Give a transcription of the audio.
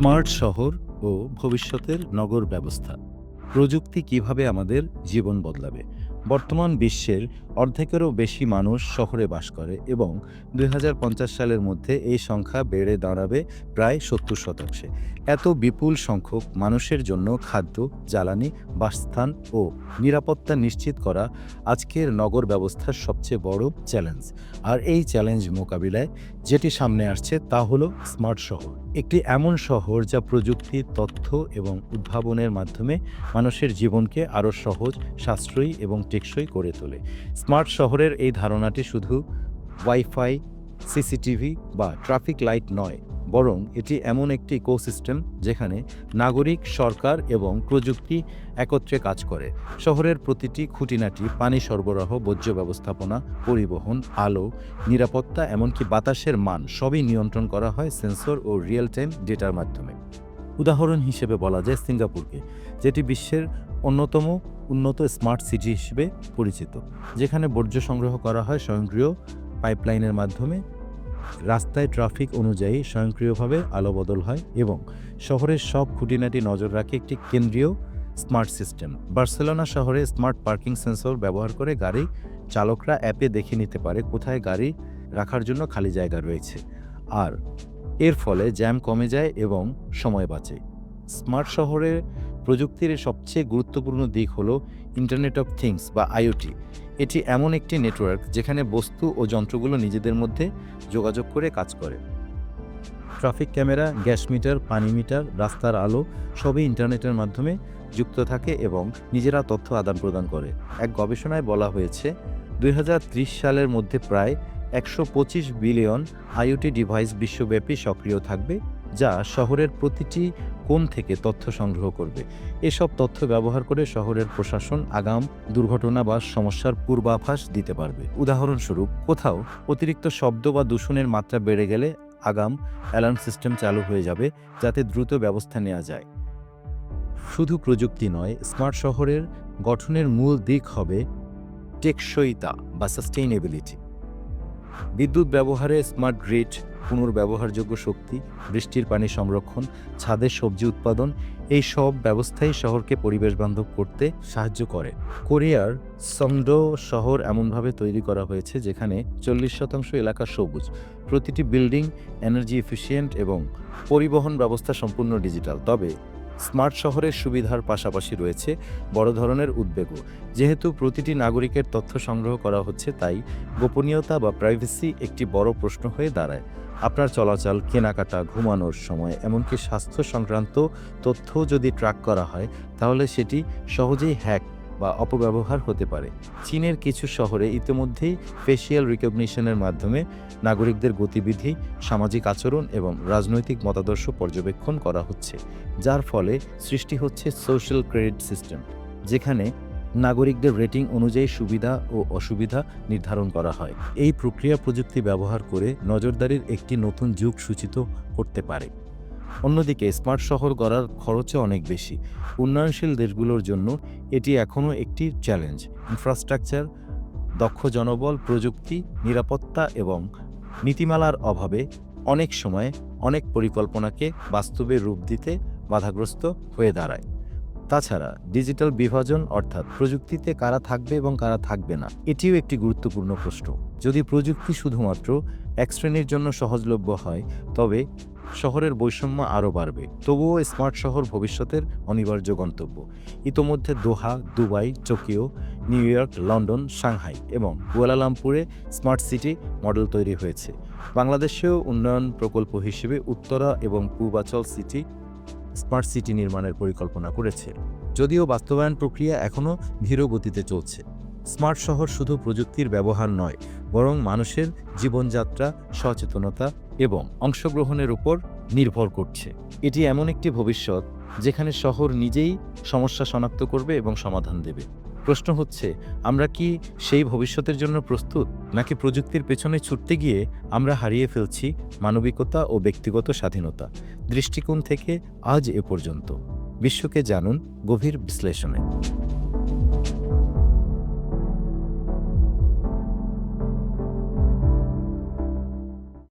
Smart শহর ও ভবিষ্যতের নগর ব্যবস্থা। প্রযুক্তি কীভাবে আমাদের জীবন বদলাবে? বর্তমান বিশ্বের অর্ধেকেরও বেশি মানুষ শহরে বাস করে এবং দু হাজার পঞ্চাশ সালের মধ্যে এই সংখ্যা বেড়ে দাঁড়াবে প্রায় সত্তর শতাংশে। এত বিপুল সংখ্যক মানুষের জন্য খাদ্য, জ্বালানি, বাসস্থান ও নিরাপত্তা নিশ্চিত করা আজকের নগর ব্যবস্থার সবচেয়ে বড় চ্যালেঞ্জ। আর এই চ্যালেঞ্জ মোকাবিলায় যেটি সামনে আসছে তা হলো স্মার্ট শহর। একটি এমন শহর যা প্রযুক্তি, তথ্য এবং উদ্ভাবনের মাধ্যমে মানুষের জীবনকে আরও সহজ, সাশ্রয়ী এবং টেকসই করে তোলে। স্মার্ট শহরের এই ধারণাটি শুধু ওয়াইফাই সিসিটিভি বা ট্রাফিক লাইট নয় বরং এটি এমন একটি ইকোসিস্টেম যেখানে নাগরিক, সরকার এবং প্রযুক্তি একত্রে কাজ করে। শহরের প্রতিটি খুঁটিনাটি পানি সরবরাহ, বর্জ্য ব্যবস্থাপনা, পরিবহন, আলো, নিরাপত্তা, এমনকি বাতাসের মান সবই নিয়ন্ত্রণ করা হয় সেন্সর ও রিয়েল টাইম ডেটার মাধ্যমে। উদাহরণ হিসেবে বলা যায় সিঙ্গাপুরকে, যেটি বিশ্বের অন্যতম উন্নত স্মার্ট সিটি হিসেবে পরিচিত, যেখানে বর্জ্য সংগ্রহ করা হয় স্বয়ংক্রিয় পাইপলাইনের মাধ্যমে রাস্তায় ট্রাফিক অনুযায়ী স্বয়ংক্রিয়ভাবে আলো বদল হয় এবং শহরের সব খুঁটিনাটি নজর রাখে একটি কেন্দ্রীয় স্মার্ট সিস্টেম। বার্সেলোনা শহরে স্মার্ট পার্কিং সেন্সর ব্যবহার করে গাড়ি চালকরা অ্যাপে দেখে নিতে পারে কোথায় গাড়ি রাখার জন্য খালি জায়গা রয়েছে। আর এর ফলে জ্যাম কমে যায় এবং সময় বাঁচে। স্মার্ট শহরে প্রযুক্তির সবচেয়ে গুরুত্বপূর্ণ দিক হলো ইন্টারনেট অফ থিংস বা আইওটি। এটি এমন একটি নেটওয়ার্ক যেখানে বস্তু ও যন্ত্রগুলো নিজেদের মধ্যে যোগাযোগ করে কাজ করে। ট্রাফিক ক্যামেরা, গ্যাস মিটার, পানি মিটার, রাস্তার আলো সবই ইন্টারনেটের মাধ্যমে যুক্ত থাকে এবং নিজেরা তথ্য আদান প্রদান করে। এক গবেষণায় বলা হয়েছে, দুই হাজার ত্রিশ সালের মধ্যে প্রায় একশো পঁচিশ বিলিয়ন আইওটি ডিভাইস বিশ্বব্যাপী সক্রিয় থাকবে। যা শহরের প্রতিটি কোণ থেকে তথ্য সংগ্রহ করবে। এসব তথ্য ব্যবহার করে শহরের প্রশাসন আগাম দুর্ঘটনা বা সমস্যার পূর্বাভাস দিতে পারবে। উদাহরণস্বরূপ, কোথাও অতিরিক্ত শব্দ বা দূষণের মাত্রা বেড়ে গেলে আগাম অ্যালার্ম সিস্টেম চালু হয়ে যাবে, যাতে দ্রুত ব্যবস্থা নেওয়া যায়। শুধু প্রযুক্তি নয়, স্মার্ট শহরের গঠনের মূল দিক হবে টেকসইতা বা সাস্টেইনেবিলিটি। বিদ্যুৎ ব্যবহারে স্মার্ট গ্রিড পুনর্ব্যবহারযোগ্য শক্তি, বৃষ্টির পানি সংরক্ষণ, ছাদের সবজি উৎপাদন, এই সব ব্যবস্থাই শহরকে পরিবেশ বান্ধব করতে সাহায্য করে। কোরিয়ার সংডো শহর এমনভাবে তৈরি করা হয়েছে যেখানে চল্লিশ শতাংশ এলাকা সবুজ। প্রতিটি বিল্ডিং এনার্জি এফিসিয়েন্ট এবং পরিবহন ব্যবস্থা সম্পূর্ণ ডিজিটাল। তবে স্মার্ট শহরের সুবিধার পাশাপাশি রয়েছে বড় ধরনের উদ্বেগও। যেহেতু প্রতিটি নাগরিকের তথ্য সংগ্রহ করা হচ্ছে, তাই গোপনীয়তা বা প্রাইভেসি একটি বড় প্রশ্ন হয়ে দাঁড়ায়। আপনার চলাচল, কেনাকাটা, ঘুমানোর সময়, এমনকি স্বাস্থ্য সংক্রান্ত তথ্য যদি ট্র্যাক করা হয়, তাহলে সেটি সহজেই হ্যাক বা অপব্যবহার হতে পারে। চীনের কিছু শহরে ইতিমধ্যেই ফেসিয়াল রিকগনিশনের মাধ্যমে নাগরিকদের গতিবিধি, সামাজিক আচরণ এবং রাজনৈতিক মতাদর্শ পর্যবেক্ষণ করা হচ্ছে, যার ফলে সৃষ্টি হচ্ছে সোশ্যাল ক্রেডিট সিস্টেম যেখানে নাগরিকদের রেটিং অনুযায়ী সুবিধা ও অসুবিধা নির্ধারণ করা হয়। এই প্রক্রিয়া প্রযুক্তি ব্যবহার করে নজরদারির একটি নতুন যুগ সূচিত করতে পারে। অন্যদিকে স্মার্ট শহর গড়ার খরচও অনেক বেশি। উন্নয়নশীল দেশগুলোর জন্য এটি এখনও একটি চ্যালেঞ্জ ইনফ্রাস্ট্রাকচার দক্ষ জনবল, প্রযুক্তি, নিরাপত্তা এবং নীতিমালার অভাবে অনেক সময় অনেক পরিকল্পনাকে বাস্তবে রূপ দিতে বাধাগ্রস্ত হয়ে দাঁড়ায়। তাছাড়া ডিজিটাল বিভাজন অর্থাৎ প্রযুক্তিতে কারা থাকবে এবং কারা থাকবে না, এটিও একটি গুরুত্বপূর্ণ প্রশ্ন। যদি প্রযুক্তি শুধুমাত্র এক শ্রেণির জন্য সহজলভ্য হয়, তবে শহরের বৈষম্য আরও বাড়বে। তবুও স্মার্ট শহর ভবিষ্যতের অনিবার্য গন্তব্য। ইতোমধ্যে Doha, Dubai, Tokyo, New York, London, Shanghai এবং কুয়ালালামপুরে স্মার্ট সিটি মডেল তৈরি হয়েছে। বাংলাদেশেও উন্নয়ন প্রকল্প হিসেবে উত্তরা এবং পূর্বাচল সিটি স্মার্ট সিটি নির্মাণের পরিকল্পনা করেছে। যদিও বাস্তবায়ন প্রক্রিয়া এখনও ধীর গতিতে চলছে। স্মার্ট শহর শুধু প্রযুক্তির ব্যবহার নয়, বরং মানুষের জীবনযাত্রা, সচেতনতা এবং অংশগ্রহণের উপর নির্ভর করছে। এটি এমন একটি ভবিষ্যৎ যেখানে শহর নিজেই সমস্যা শনাক্ত করবে এবং সমাধান দেবে। প্রশ্ন হচ্ছে, আমরা কি সেই ভবিষ্যতের জন্য প্রস্তুত, নাকি প্রযুক্তির পেছনে ছুটতে গিয়ে আমরা হারিয়ে ফেলছি মানবিকতা ও ব্যক্তিগত স্বাধীনতা? দৃষ্টিকোণ থেকে আজ এ পর্যন্ত। বিশ্বকে জানুন গভীর বিশ্লেষণে।